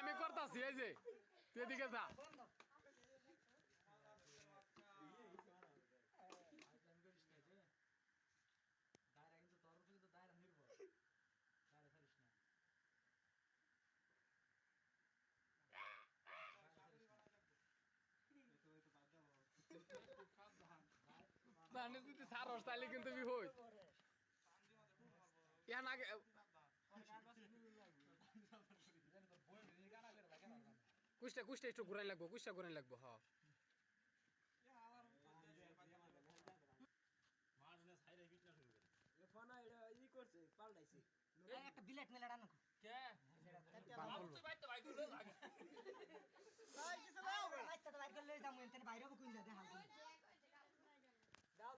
আমি করতাছি, এই যে। এদিকে যা। না নি যদি সারস, তাহলে কিন্তু বি হই ইয়া কুষ্টা কুষ্টা একটু ঘুরাই লাগবো কুষ্টা ঘুরাই লাগবো হ্যাঁ তো বাইর